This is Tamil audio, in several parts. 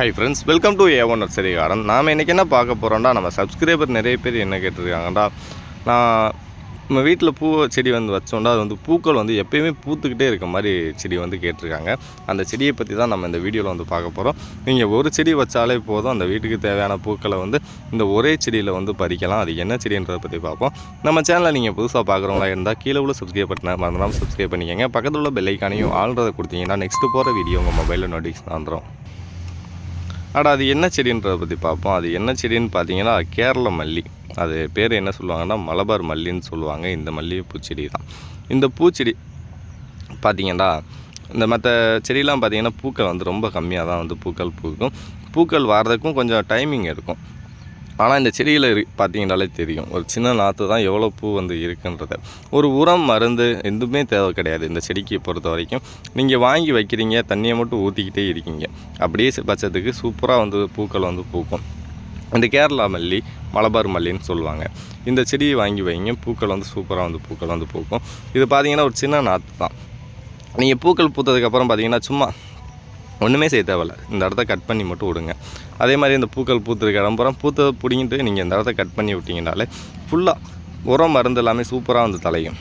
Hi friends welcome to A one சரிகாரன் நாம் இன்றைக்கி என்ன பார்க்க போகிறோம்டா நம்ம சப்ஸ்கிரைபர் நிறைய பேர் என்ன கேட்டிருக்காங்கடா நான் நம்ம வீட்டில் பூ செடி வந்து வச்சோம்னா அது வந்து பூக்கள் வந்து எப்பயுமே பூத்துக்கிட்டே இருக்க மாதிரி செடி வந்து கேட்டிருக்காங்க. அந்த செடியை பற்றி தான் நம்ம இந்த வீடியோவில் வந்து பார்க்க போகிறோம் நீங்கள் ஒரு செடி வச்சாலே போதும் அந்த வீட்டுக்கு தேவையான பூக்களை வந்து இந்த ஒரே செடியில் வந்து பறிக்கலாம். அது என்ன செடின்றதை பற்றி பார்ப்போம். நம்ம சேனலை நீங்கள் புதுசாக பார்க்குறவங்களா இருந்தால் கீழே உள்ள சப்ஸ்கிரைப் பட்டனை மறந்துடாமல் சப்ஸ்கிரைப் பண்ணிக்கோங்க. பக்கத்தில் உள்ள பெல்லைக்கானையும் ஆள்றதை கொடுத்தீங்கன்னா நெக்ஸ்ட்டு போகிற வீடியோ உங்கள் மொபைலில் நோட்டிஃபிகேஷன் வந்துடும் ஆனால் அது என்ன செடின்றதை பற்றி பார்ப்போம் அது என்ன செடின்னு பார்த்தீங்கன்னா கேரள மல்லி. அது பேர் என்ன சொல்லுவாங்கன்னா மலபார் மல்லின்னு சொல்லுவாங்க. இந்த மல்லிகை பூச்செடி தான். இந்த பூச்செடி பார்த்தீங்கன்னா இந்த மற்ற செடியெலாம் பார்த்தீங்கன்னா பூக்கள் வந்து ரொம்ப கம்மியாக தான் வந்து பூக்கள் பூக்கும். பூக்கள் வர்றதுக்கும் கொஞ்சம் டைமிங் இருக்கும். ஆனால் இந்த செடியில் இரு பார்த்தீங்கன்னாலே தெரியும். ஒரு சின்ன நாற்று தான் எவ்வளோ பூ வந்து இருக்குன்றத. ஒரு உரம் மருந்து எதுவுமே தேவை கிடையாது இந்த செடிக்கு பொறுத்த வரைக்கும். நீங்கள் வாங்கி வைக்கிறீங்க தண்ணியை மட்டும் ஊற்றிக்கிட்டே இருக்கீங்க. அப்படியே பட்சத்துக்கு சூப்பராக வந்து பூக்கள் வந்து பூக்கும். இந்த கேரளா மல்லி மலபார் மல்லின்னு சொல்லுவாங்க. இந்த செடியை வாங்கி வைங்க பூக்கள் வந்து சூப்பராக வந்து பூக்கள் வந்து பூக்கும். இது பார்த்தீங்கன்னா ஒரு சின்ன நாற்று தான். நீங்கள் பூக்கள் பூத்ததுக்கப்புறம் பார்த்தீங்கன்னா சும்மா ஒன்றுமே செய்ய தேவையில்ல. இந்த இடத்த கட் பண்ணி மட்டும் விடுங்க. அதே மாதிரி இந்த பூக்கள் பூத்துருக்க இடம்புறம் பூத்ததை பிடிங்கிட்டு நீங்கள் இந்த இடத்த கட் பண்ணி விட்டிங்கனாலே ஃபுல்லாக உரம் மருந்து எல்லாமே சூப்பராக வந்து தலையும்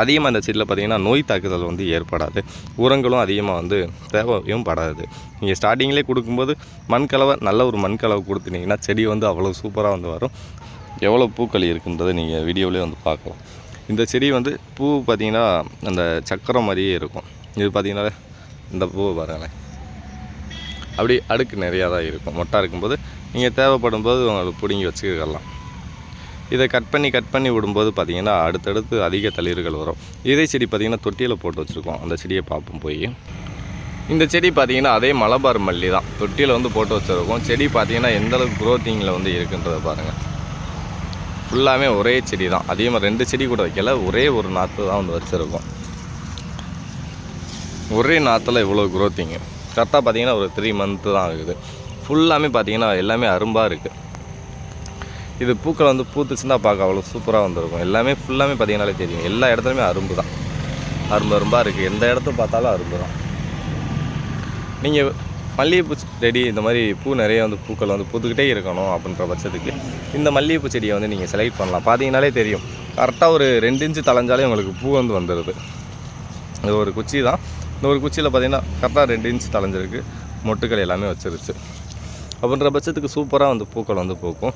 அதிகமாக இந்த செடியில் பார்த்தீங்கன்னா நோய் தாக்குதல் வந்து ஏற்படாது. உரங்களும் அதிகமாக வந்து தேவையும் படாது. நீங்கள் ஸ்டார்டிங்லேயே கொடுக்கும்போது மண்கலவை நல்ல ஒரு மண்கலவை கொடுத்துட்டிங்கன்னா செடி வந்து அவ்வளோ சூப்பராக வந்து வரும். எவ்வளோ பூக்கள் இருக்குன்றதை நீங்கள் வீடியோவிலே வந்து பார்க்கலாம். இந்த செடி வந்து பூ பார்த்தீங்கன்னா அந்த சக்கரம் மாதிரியே இருக்கும். இது பார்த்தீங்கன்னா இந்த பூவை பாருங்களேன். அப்படி அடுக்கு நிறையா தான் இருக்கும். மொட்டா இருக்கும்போது நீங்கள் தேவைப்படும் போது உங்களுக்கு பிடுங்கி வச்சுக்கலாம். இதை கட் பண்ணி கட் பண்ணி விடும்போது பார்த்தீங்கன்னா அடுத்தடுத்து அதிக தளிர்கள் வரும். இதே செடி பார்த்தீங்கன்னா தொட்டியில் போட்டு வச்சுருக்கோம். அந்த செடியை பார்ப்போம் போய். இந்த செடி பார்த்திங்கன்னா அதே மலபார் மல்லி தான். தொட்டியில் வந்து போட்டு வச்சுருக்கோம். செடி பார்த்தீங்கன்னா எந்த குரோத்திங்கில் க்ரோத்திங்கில் வந்து இருக்குன்றதை பாருங்கள் ஃபுல்லாமே ஒரே செடி தான். அதே மாதிரி ரெண்டு செடி கூட வைக்கல. ஒரே ஒரு நாற்று தான் வந்து வச்சுருக்கோம். ஒரே நாற்றுல இவ்வளோ க்ரோத்திங்கு கரெக்டாக பார்த்தீங்கன்னா ஒரு த்ரீ மந்த்து தான் ஆகுது ஃபுல்லாமே பார்த்தீங்கன்னா எல்லாமே அரும்பாக இருக்குது இது பூக்கள் வந்து பூத்துச்சுன்னா பார்க்க அவ்வளோ சூப்பராக வந்திருக்கும். எல்லாமே ஃபுல்லாமே பார்த்தீங்கன்னாலே தெரியும். எல்லா இடத்துலையுமே அரும்பு தான். அரும்பு அரும்பாக இருக்குது எந்த இடத்த பார்த்தாலும் அரும்பு தான். நீங்கள் மல்லிகைப்பூ செடி இந்த மாதிரி பூ நிறைய வந்து பூக்கள் வந்து பூத்துக்கிட்டே இருக்கணும் அப்படின்ற பட்சத்துக்கு இந்த மல்லிகைப்பூ செடியை வந்து நீங்கள் செலக்ட் பண்ணலாம். பார்த்தீங்கனாலே தெரியும். கரெக்டாக ஒரு ரெண்டு இன்ச்சு தலைஞ்சாலே உங்களுக்கு பூ வந்து வந்துடுது இது ஒரு குச்சி தான் இந்த ஒரு குச்சியில் பார்த்தீங்கன்னா கரெக்டாக ரெண்டு இன்ச் தலைஞ்சிருக்கு மொட்டுக்கள் எல்லாமே வச்சிருச்சு. அப்படின்ற பட்சத்துக்கு சூப்பராக வந்து பூக்கள் வந்து பூக்கும்.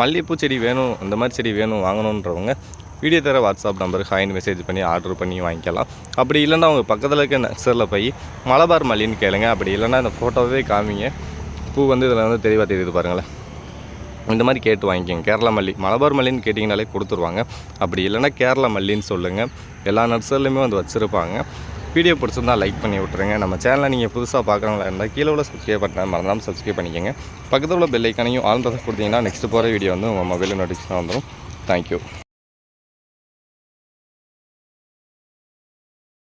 மல்லிகைப்பூ செடி வேணும் இந்த மாதிரி செடி வேணும் வாங்கணுன்றவங்க வீடியோ தர வாட்ஸ்அப் நம்பருக்கு ஹாயின் மெசேஜ் பண்ணி ஆர்டர் பண்ணி வாங்கிக்கலாம். அப்படி இல்லைன்னா அவங்க பக்கத்தில் இருக்க நர்சரியில் போய் மலபார் மல்லின்னு கேளுங்க. அப்படி இல்லைன்னா இந்த ஃபோட்டோவே காமிங்க. பூ வந்து இதில் வந்து தெளிவாக தெரியுது பாருங்களேன். இந்த மாதிரி கேட்டு வாங்கிக்கோங்க. கேரளா மல்லி மலபார் மல்லின்னு கேட்டிங்கனாலே கொடுத்துருவாங்க. அப்படி இல்லைன்னா கேரளா மல்லின்னு சொல்லுங்கள் எல்லா நர்சரிலையுமே வந்து வச்சுருப்பாங்க. வீடியோ பிடிச்சிருந்தா லைக் பண்ணி விட்ருங்க நம்ம சேனலை நீங்கள் புதுசாக பார்க்குறவங்களா இருந்தால் கீழே உள்ள சப்ஸ்கிரைப் பண்ண மறந்தாமல் சப்ஸ்கிரைப் பண்ணிக்கோங்க. பக்கத்தில் உள்ள பெல் ஐக்கானையும் ஆல்ன்றதை கொடுத்தீங்கன்னா நெக்ஸ்ட் போகிற வீடியோ வந்து உங்கள் மொபைலில் நோட்டிஃபிகேஷன் வந்துடும் தேங்க்யூ